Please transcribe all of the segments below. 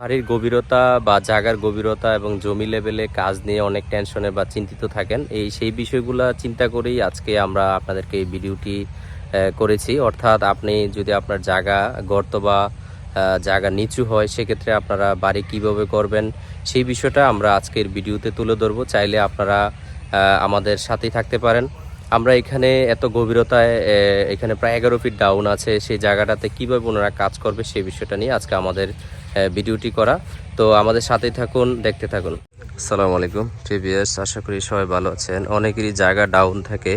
বাড়ির গভীরতা বা জায়গার গভীরতা এবং জমি লেভেলে কাজ নিয়ে অনেক টেনশনে বা চিন্তিত থাকেন। এই সেই বিষয়গুলো চিন্তা করেই আজকে আমরা আপনাদেরকে এই ভিডিওটি করেছি। অর্থাৎ আপনি যদি আপনার জায়গা গর্ত বা জায়গা নিচু হয়, সেক্ষেত্রে আপনারা বাড়ি কীভাবে করবেন, সেই বিষয়টা আমরা আজকের ভিডিওতে তুলে ধরবো। চাইলে আপনারা আমাদের সাথেই থাকতে পারেন। আমরা এখানে এত গভীরতায় এখানে প্রায় এগারো ফিট ডাউন আছে। সেই জায়গাটাতে কীভাবে ওনারা কাজ করবে সেই বিষয়টা নিয়ে আজকে আমাদের ভিডিওটি করা। তো আমাদের সাথেই থাকুন, দেখতে থাকুন। আসসালামু আলাইকুম টিভিএস আশা করি সবাই ভালো আছেন। অনেকেরই জায়গা ডাউন থাকে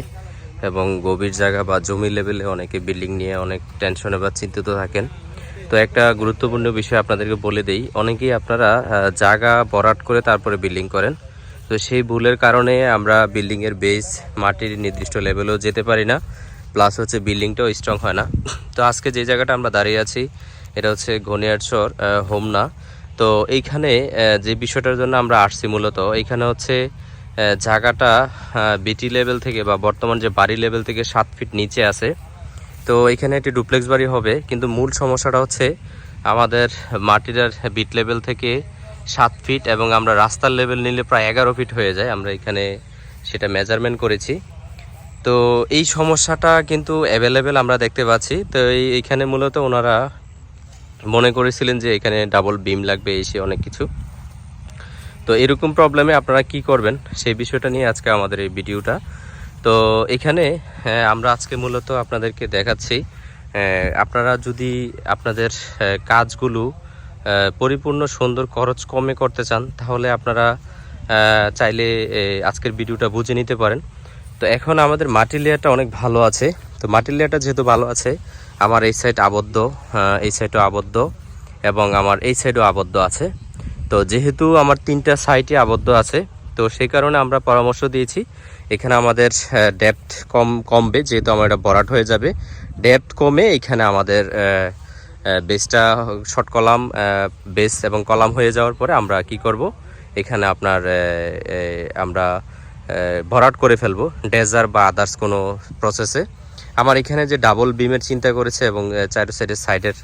এবং গভীর জায়গা বা জমি লেভেলে অনেকে বিল্ডিং নিয়ে অনেক টেনশনে বা চিন্তিত থাকেন। তো একটা গুরুত্বপূর্ণ বিষয় আপনাদেরকে বলে দেই, অনেকেই আপনারা জায়গা বরাট করে তারপরে বিল্ডিং করেন। তো সেই ভুলের কারণে আমরা বিল্ডিংয়ের বেস মাটির নির্দিষ্ট লেভেলেও যেতে পারি না। প্লাস হচ্ছে বিল্ডিংটাও স্ট্রং হয় না। তো আজকে যে জায়গাটা আমরা দাঁড়িয়ে আছি এটা হচ্ছে ঘনিয়ারচর হোমনা। তো এইখানে যে বিষয়টার জন্য আমরা আসছি মূলত, এইখানে হচ্ছে জায়গাটা বিটি লেভেল থেকে বা বর্তমান যে বাড়ি লেভেল থেকে সাত ফিট নিচে আছে। তো এখানে একটি ডুপ্লেক্স বাড়ি হবে, কিন্তু মূল সমস্যাটা হচ্ছে আমাদের মাটির বিট লেভেল থেকে সাত ফিট এবং আমরা রাস্তার লেভেল নিলে প্রায় এগারো ফিট হয়ে যায়। আমরা এখানে সেটা মেজারমেন্ট করেছি। তো এই সমস্যাটা কিন্তু অ্যাভেলেবেল আমরা দেখতে পাচ্ছি। তো এইখানে মূলত ওনারা মনে করেছিলেন যে এখানে ডাবল বিম লাগবে এসে অনেক কিছু। তো এরকম প্রবলেমে আপনারা কি করবেন সেই বিষয়টা নিয়ে আজকে আমাদের এই ভিডিওটা। তো এখানে হ্যাঁ, আমরা আজকে মূলত আপনাদেরকে দেখাচ্ছি হ্যাঁ, আপনারা যদি আপনাদের হ্যাঁ, কাজগুলো পরিপূর্ণ সুন্দর খরচ কমে করতে চান তাহলে আপনারা চাইলে আজকের ভিডিওটা বুঝে নিতে পারেন। তো এখন আমাদের মাটির লেয়ারটা অনেক ভালো আছে। তো মাটির লেয়ারটা যেহেতু ভালো আছে, আমার এই সাইড আবদ্ধ এই সাইডও আবদ্ধ এবং আমার এই সাইডও আবদ্ধ আছে। তো যেহেতু আমার তিনটা সাইটে আবদ্ধ আছে, তো সেই কারণে আমরা পরামর্শ দিয়েছি, এখানে আমাদের ডেপথ কম, কমবে, যেহেতু আমার এটা বরাট হয়ে যাবে। ডেপথ কমে এখানে আমাদের বেসটা শর্ট কলাম বেস এবং কলাম হয়ে যাওয়ার পরে আমরা কি করব? এখানে আপনার আমরা ভরাট করে ফেলব ডেজার বা আদার্স কোনো প্রসেসে আমার এখানে যে ডাবল বিমের চিন্তা করেছে এবং চার সাইডের সাইডের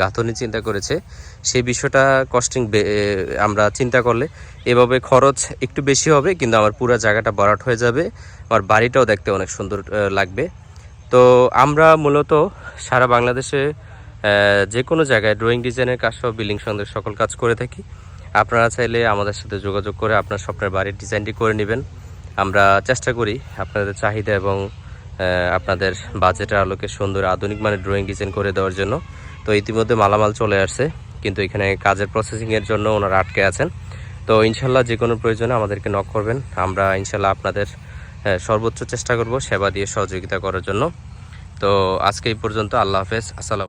গাঁথনি চিন্তা করেছে, সেই বিষয়টা কস্টিং আমরা চিন্তা করলে এভাবে খরচ একটু বেশি হবে, কিন্তু আমার পুরো জায়গাটা বরাট হয়ে যাবে, আমার বাড়িটাও দেখতে অনেক সুন্দর লাগবে। তো আমরা মূলত সারা বাংলাদেশে যে কোনো জায়গায় ড্রয়িং ডিজাইনের কাজ সহ বিল্ডিং সঙ্গে সকল কাজ করে থাকি। আপনারা চাইলে আমাদের সাথে যোগাযোগ করে আপনার স্বপ্নের বাড়ির ডিজাইনটি করে নেবেন। আমরা চেষ্টা করি আপনাদের চাহিদা এবং আপনাদের বাজেটের আলোকে সুন্দর আধুনিক মানে ড্রয়িং ডিজাইন করে দেওয়ার জন্য। তো ইতিমধ্যে মালামাল চলে আসছে, কিন্তু এখানে কাজের প্রসেসিংয়ের জন্য ওনারা আটকে আছেন। তো ইনশাল্লাহ যে কোনো প্রয়োজনে আমাদেরকে নক করবেন। আমরা ইনশাল্লাহ আপনাদের সর্বোচ্চ চেষ্টা করব সেবা দিয়ে সহযোগিতা করার জন্য। তো আজকে এই পর্যন্ত আল্লাহ হাফেজ। আসসালাম